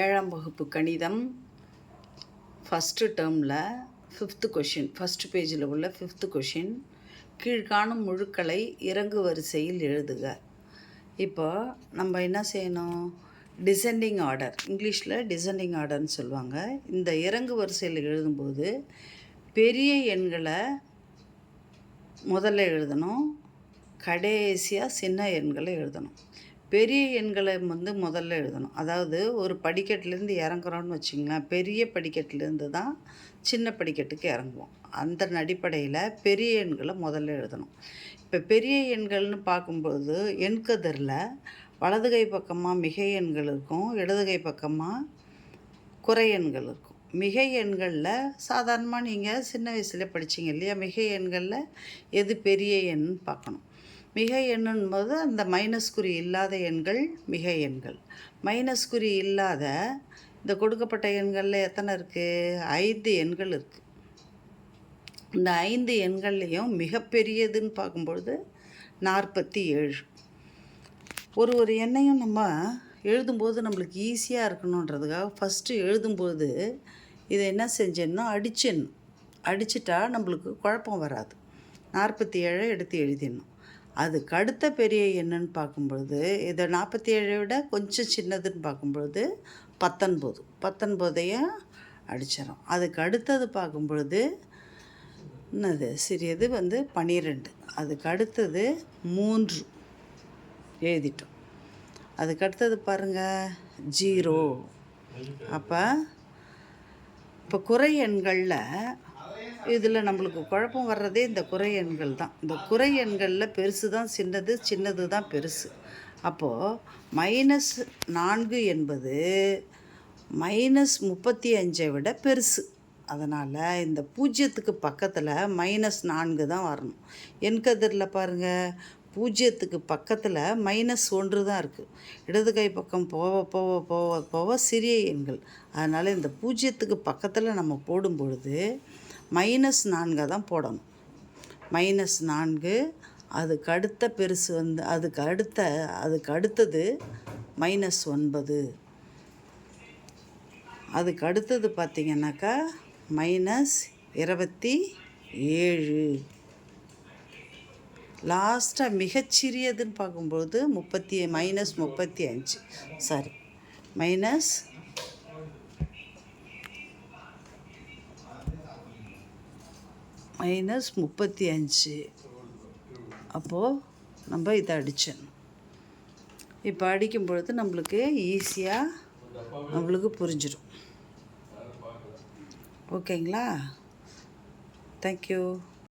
ஏழாம் வகுப்பு கணிதம் ஃபஸ்ட்டு டேர்மில் ஃபிஃப்த்து கொஷின் ஃபஸ்ட் பேஜில் உள்ள ஃபிஃப்த்து கொஷின் கீழ்காணும் முழுக்களை இறங்கு வரிசையில் எழுதுக. இப்போ நம்ம என்ன செய்யணும்? டிசெண்டிங் ஆர்டர் இங்கிலீஷில் டிசெண்டிங் ஆர்டர்னு சொல்லுவாங்க. இந்த இறங்கு வரிசையில் எழுதும்போது பெரிய எண்களை முதல்ல எழுதணும் கடைசியாக சின்ன எண்களை எழுதணும். பெரிய எண்களை வந்து முதல்ல எழுதணும். அதாவது ஒரு படிக்கட்டுலேருந்து இறங்குறோன்னு வச்சிங்களேன் பெரிய படிக்கட்டுலேருந்து தான் சின்ன படிக்கட்டுக்கு இறங்குவோம். அந்த அடிப்படையில் பெரிய எண்களை முதல்ல எழுதணும். இப்போ பெரிய எண்கள்னு பார்க்கும்போது எண்கதிரில் வலது கை பக்கமாக மிகை எண்கள் இருக்கும் இடது கை பக்கமாக குறை எண்கள் இருக்கும். மிகை எண்களில் சாதாரணமாக நீங்கள் சின்ன வயசுல படிச்சிங்க இல்லையா மிகை எண்களில் எது பெரிய எண்ணுன்னு பார்க்கணும். மிகை எண்ணும்போது அந்த மைனஸ் குறி இல்லாத எண்கள் மிகை எண்கள். மைனஸ் குறி இல்லாத இந்த கொடுக்கப்பட்ட எண்களில் எத்தனை இருக்குது ஐந்து எண்கள் இருக்குது இந்த ஐந்து எண்கள்லேயும் மிகப்பெரியதுன்னு பார்க்கும்பொழுது நாற்பத்தி ஏழு ஒரு ஒரு எண்ணையும் நம்ம எழுதும்போது நம்மளுக்கு ஈஸியாக இருக்கணுன்றதுக்காக ஃபஸ்ட்டு எழுதும்போது இதை என்ன செஞ்சேன்னா அடிச்சிடணும். அடிச்சிட்டா நம்மளுக்கு குழப்பம் வராது. நாற்பத்தி ஏழை எடுத்து எழுதிடணும். அதுக்கு அடுத்த பெரிய எண்ணுன்னு பார்க்கும்பொழுது இதை நாற்பத்தி ஏழை விட கொஞ்சம் சின்னதுன்னு பார்க்கும்பொழுது பத்தொன்பது. பத்தொன்பதையும் அடிச்சிடும் அதுக்கு அடுத்தது பார்க்கும்பொழுது என்னது சிறியது வந்து பனிரெண்டு. அதுக்கு அடுத்தது மூன்று எழுதிட்டோம். அதுக்கு அடுத்தது பாருங்கள் ஜீரோ. அப்போ இப்போ குறை எண்களில் இதில் நம்மளுக்கு குழப்பம் வர்றதே இந்த குறை எண்கள் தான். இந்த குறை எண்களில் பெருசு தான் சின்னது சின்னது தான் பெருசு. அப்போது மைனஸ் நான்கு என்பது மைனஸ் முப்பத்தி அஞ்சை விட பெருசு. அதனால் இந்த பூஜ்ஜியத்துக்கு பக்கத்தில் மைனஸ் நான்கு தான் வரணும். என் கதிரில் பாருங்கள் பூஜ்ஜியத்துக்கு பக்கத்தில் மைனஸ் ஒன்று தான் இருக்குது இடது கை பக்கம் போக போக போக போக சிறிய எண்கள். அதனால் இந்த பூஜ்ஜியத்துக்கு பக்கத்தில் நம்ம போடும் பொழுது மைனஸ் நான்கை தான் போடணும். மைனஸ் நான்கு அதுக்கு அடுத்த பெருசு வந்து அதுக்கு அடுத்த அதுக்கு அடுத்தது மைனஸ் ஒன்பது. அதுக்கு அடுத்தது பார்த்திங்கனாக்கா மைனஸ் இருபத்தி ஏழு. லாஸ்ட்டாக மிகச்சிறியதுன்னு பார்க்கும்போது முப்பத்தி மைனஸ் முப்பத்தி அஞ்சு. சாரி மைனஸ் மைனஸ் முப்பத்தி அஞ்சு. அப்போது நம்ம இதை அடிச்சிடணும் இப்போ அடிக்கும் பொழுது நம்மளுக்கு ஈஸியாக நம்மளுக்கு புரிஞ்சிடும் ஓகேங்களா? தேங்க்யூ